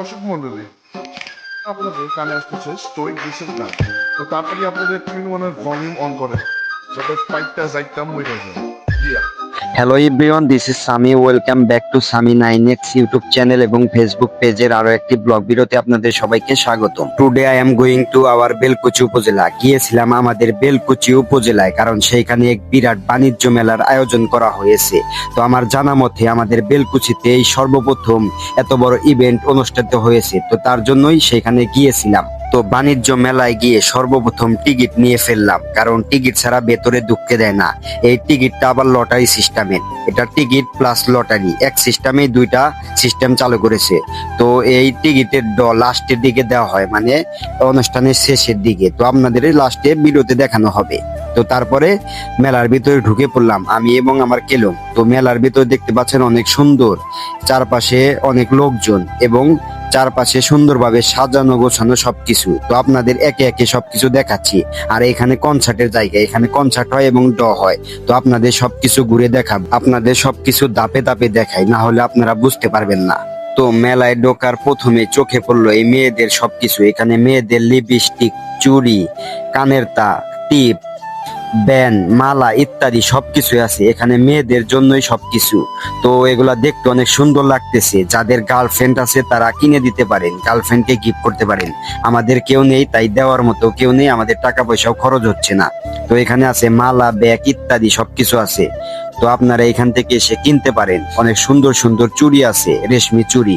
দর্শক মন্ডলী, আপনাদের কানে আসতেছে স্টোরিক বিশেষ গান তো তাড়াতাড়ি আপনাদের তিন মনের ভলিউম অন করে, যাতে ফাইটটা যাইতাম হয়ে যায় hello everyone this is Sami welcome back to Sami nine X YouTube channel এবং ফেসবুক পেজের আরও একটি ব্লগ ভিডিওতে আপনাদের সবাইকে স্বাগতম। Today I am going to our Belkuchi উপজেলা। গিয়েছিলাম আমাদের বেলকুচি উপজেলায়, কারণ সেইখানে এক বিরাট বাণিজ্য মেলার আয়োজন করা হয়েছে। তো আমার জানা মতে আমাদের বেলকুচিতে এই সর্বপ্রথম এত বড় ইভেন্ট অনুষ্ঠিত হয়েছে, তো তার জন্যই সেখানে গিয়েছিলাম। তো বাণিজ্য মেলায় গিয়ে সর্বপ্রথম টিকিট নিয়ে ফেললাম, কারণ টিকিট ছাড়া ভেতরে ঢুকতে দেয় না। এই টিকিটটা আবার লটারি সিস্টেমের এটা টিকিট প্লাস লটারি। এক সিস্টেমে দুইটা সিস্টেম চালু করেছে। তো এই টিকিটের ড লাস্টের দিকে দেওয়া হয় মানে অনুষ্ঠানের শেষের দিকে। তো আপনাদের লাস্টে ভিডিওতে দেখানো হবে। তো তারপরে মেলার ভিতরে ঢুকে পড়লাম আমি এবং আমার কেলম। তো মেলার ভিতরে দেখতে পাচ্ছেন অনেক সুন্দর। চারপাশে অনেক লোকজন এবং চারপাশে সুন্দরভাবে সাজানো, গোছানো সবকিছু। তো আপনাদের একে একে সবকিছু দেখাচ্ছি। আর এখানে কনসার্টের জায়গা, এখানে কনসার্ট হয় এবং ড হয়। তো আপনাদের সবকিছু ঘুরে দেখাব। আপনাদের সবকিছু দাপে দাপে দেখাই, না হলে আপনারা বুঝতে পারবেন না। তো মেলায় ঢোকার প্রথমে চোখে পড়ল এই মেয়েদের সবকিছু। এখানে মেয়েদের লিপস্টিক চুড়ি, কানের তা টিপ ব্যান, মালা ইত্যাদি সবকিছু আছে। এখানে মেয়েদের জন্যই সবকিছু। তো এগুলা দেখতে অনেক সুন্দর লাগতেছে। যাদের গার্লফ্রেন্ড আছে তারা কিনে দিতে পারেন গার্লফ্রেন্ডকে গিফট করতে পারেন। আমাদের কেউ নেই, তাই দেওয়ার মতো কেউ নেই, আমাদের টাকা পয়সাও খরচ হচ্ছে না। তো এখানে আছে মালা, ব্যাগ ইত্যাদি সবকিছু আছে। তো আপনারা এখান থেকে এসে কিনতে পারেন। অনেক সুন্দর সুন্দর চুড়ি আছে, রেশমি চুড়ি।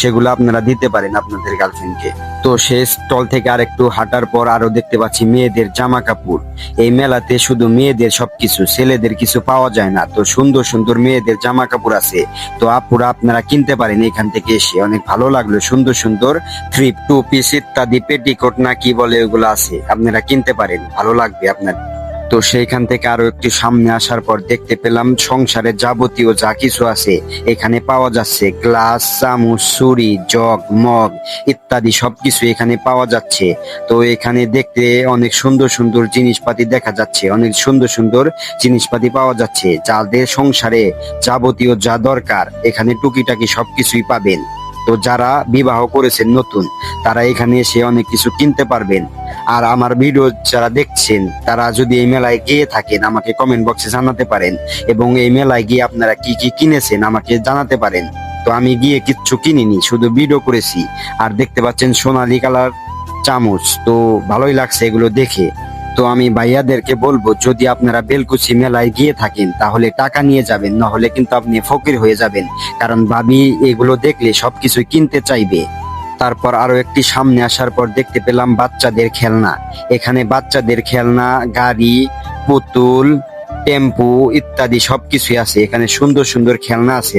সেগুলো আপনারা দিতে পারেন আপনাদের গার্লফ্রেন্ডকে তো সেই স্টল থেকে আর একটু হাঁটার পর আরও দেখতে পাচ্ছি মেয়েদের জামা কাপড় এই মেলাতে শুধু মেয়েদের সবকিছু, ছেলেদের কিছু পাওয়া যায় না। তো সুন্দর সুন্দর মেয়েদের জামা কাপড় আছে। তো আপুরা, আপনারা কিনতে পারেন এখান থেকে এসে। অনেক ভালো লাগল, সুন্দর সুন্দর থ্রি টু পিস ইত্যাদি পেটিকোট না কি বলে ওগুলো আছে। আপনারা কিনতে পারেন, ভালো লাগবে আপনার তো সেইখান থেকে আরও একটু সামনে আসার পর দেখতে পেলাম সংসারে যাবতীয় যা কিছু আছে, এখানে পাওয়া যাচ্ছে গ্লাস, চামচ, ছুরি, জগ, মগ ইত্যাদি সবকিছু এখানে পাওয়া যাচ্ছে। তো এখানে দেখতে অনেক সুন্দর সুন্দর জিনিসপাতি দেখা যাচ্ছে, অনেক সুন্দর সুন্দর জিনিসপাতি পাওয়া যাচ্ছে। যাদের সংসারে যাবতীয় যা দরকার, এখানে টুকিটাকি সবকিছুই পাবেন। তো যারা বিবাহ করেছেন নতুন, তারা এখানে এসে অনেক কিছু কিনতে পারবেন। আর আমার ভিডিও যারা দেখছেন, তারা যদি এই মেলায় গিয়ে থাকেন, আমাকে কমেন্ট বক্সে জানাতে পারেন এবং এই মেলায় গিয়ে আপনারা কি কি কিনেছেন আমাকে জানাতে পারেন। তো আমি গিয়ে কিচ্ছু কিনিনি, শুধু ভিডিও করেছি। আর দেখতে পাচ্ছেন সোনালী কালার চামচ, তো ভালোই লাগছে এগুলো দেখে। তো আমি ভাইয়াদেরকে বলব, যদি আপনারা বেলকুচি মেলায় গিয়ে থাকেন, তাহলে টাকা নিয়ে যাবেন, নাহলে কিন্তু আপনি ফকির হয়ে যাবেন। কারণ ভাবি এগুলো দেখলে সবকিছু কিনতে চাইবে। তারপর আরও একটি সামনে আসার পর দেখতে পেলাম বাচ্চাদের খেলনা। এখানে বাচ্চাদের খেলনা, গাড়ি, পুতুল, টেম্পু ইত্যাদি সবকিছুই আছে। এখানে সুন্দর সুন্দর খেলনা আছে।